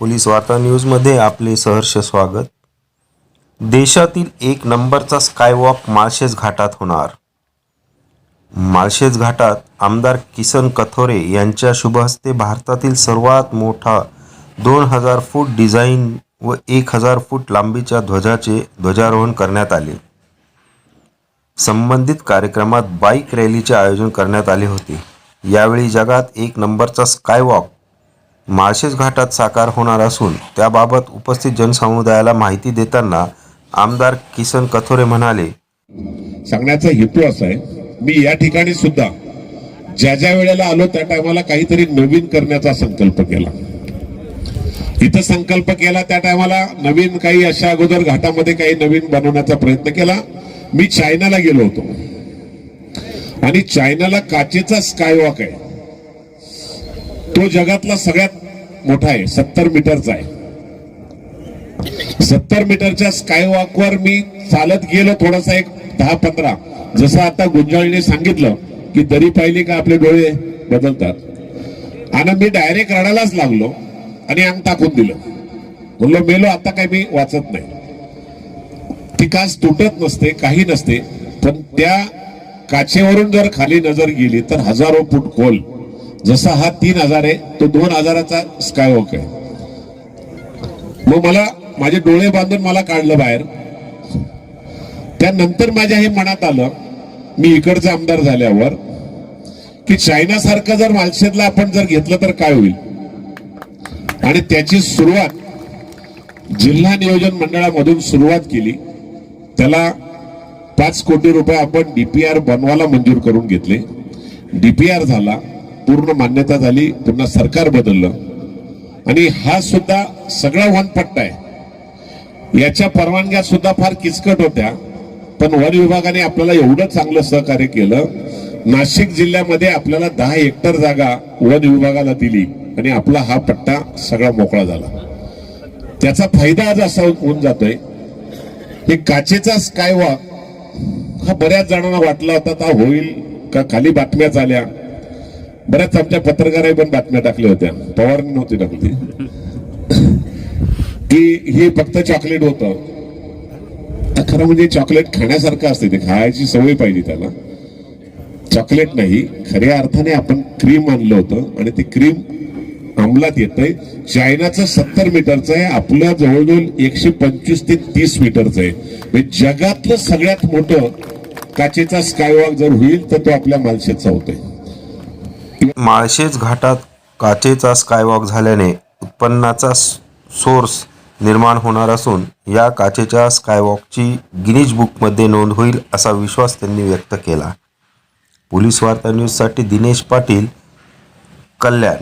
Police वार्ता न्यूजमध्ये आपले सहर्ष स्वागत. देशातील एक नंबरचा स्कायवॉक माळशेज घाटात होणार. माळशेज घाटात आमदार किसन कथोरे यांच्या शुभहस्ते भारतातील सर्वात मोठा दोन हजार फूट डिझाईन व एक हजार फूट लांबीच्या ध्वजाचे ध्वजारोहण करण्यात आले. संबंधित कार्यक्रमात बाईक रॅलीचे आयोजन करण्यात आले होते. यावेळी जगात एक नंबरचा स्कायवॉक माळशेज घाटात साकार होणार असून त्याबाबत उपस्थित जनसमुदायाला माहिती देताना आमदार किसन कथोरे म्हणाले सांगण्याचा हेतू असा आहे मी या ठिकाणी सुद्धा ज्या ज्या वेळेला आलो त्या टायमाला काहीतरी नवीन करण्याचा संकल्प केला. इथं संकल्प केला त्या टायमाला नवीन काही अशा अगोदर घाटामध्ये काही नवीन बनवण्याचा प्रयत्न केला. मी चायनाला गेलो होतो. आणि चायनाला काचेचा स्कायवॉक आहे. तो जगातला सगळ्यात मोठा आहे. सत्तर मीटरचा आहे. सत्तर मीटरच्या स्कायवॉकवर मी चालत गेलो थोडासा एक दहा पंधरा. जसं आता गुंजाळीने सांगितलं की दरी पाहिली का आपले डोळे बदलतात. आणि मी डायरेक्ट रडायलाच लागलो आणि अंग टाकून दिलं. म्हणलो मेलो आता काही मी वाचत नाही. ती काच तुटत नसते काही नसते पण त्या काचेवरून जर खाली नजर गेली तर हजारो फूट खोल जसा हा तीन हजार आहे तो दोन हजाराचा स्कायवॉक आहे. मग मला माझे डोळे बांधून मला काढलं बाहेर. त्यानंतर माझ्या हे मनात आलं मी इकडचा आमदार झाल्यावर की चायनासारखं जर मालशेदला आपण जर घेतलं तर काय होईल? आणि त्याची सुरुवात जिल्हा नियोजन मंडळामधून सुरुवात केली. त्याला पाच कोटी रुपये आपण डीपीआर बनवायला मंजूर करून घेतले. डीपीआर झाला. पूर्ण मान्यता झाली पुन्हा सरकार बदललं. आणि हा सुद्धा सगळा वनपट्टा आहे. याच्या परवानग्या सुद्धा फार किचकट होत्या पण वन विभागाने आपल्याला एवढं चांगलं सहकार्य केलं नाशिक जिल्ह्यामध्ये आपल्याला दहा हेक्टर जागा वन विभागाला दिली आणि आपला हा पट्टा सगळा मोकळा झाला. त्याचा फायदा आज असा होऊन जातोय हे काचेचा स्कायवॉक हा बऱ्याच जणांना वाटला होता का होईल का? खाली बातम्या झाल्या बऱ्याच आमच्या पत्रकारही पण बातम्या टाकल्या होत्या. पवारनी नव्हती टाकली. की हे फक्त चॉकलेट होतं. खरं म्हणजे चॉकलेट खाण्यासारखं असते ते खायची सवय पाहिजे त्याला. चॉकलेट नाही खऱ्या अर्थाने आपण क्रीम आणलं होतं आणि ते क्रीम अंमलात येतंय. चायनाचं सत्तर मीटरचं आहे आपलं जवळजवळ एकशे पंचवीस ते तीस मीटरचं आहे. म्हणजे जगातलं सगळ्यात मोठं काचेचा स्कायवॉक जर होईल तर तो आपल्या मालशेतचा होतोय. माळशेज घाटात काचेचा स्कायवॉक झाल्याने उत्पन्नाचा सोर्स निर्माण होणार असून या काचेच्या स्कायवॉकची गिनीज बुकमध्ये नोंद होईल असा विश्वास त्यांनी व्यक्त केला. पोलीस वार्ता न्यूजसाठी दिनेश पाटील कल्याण.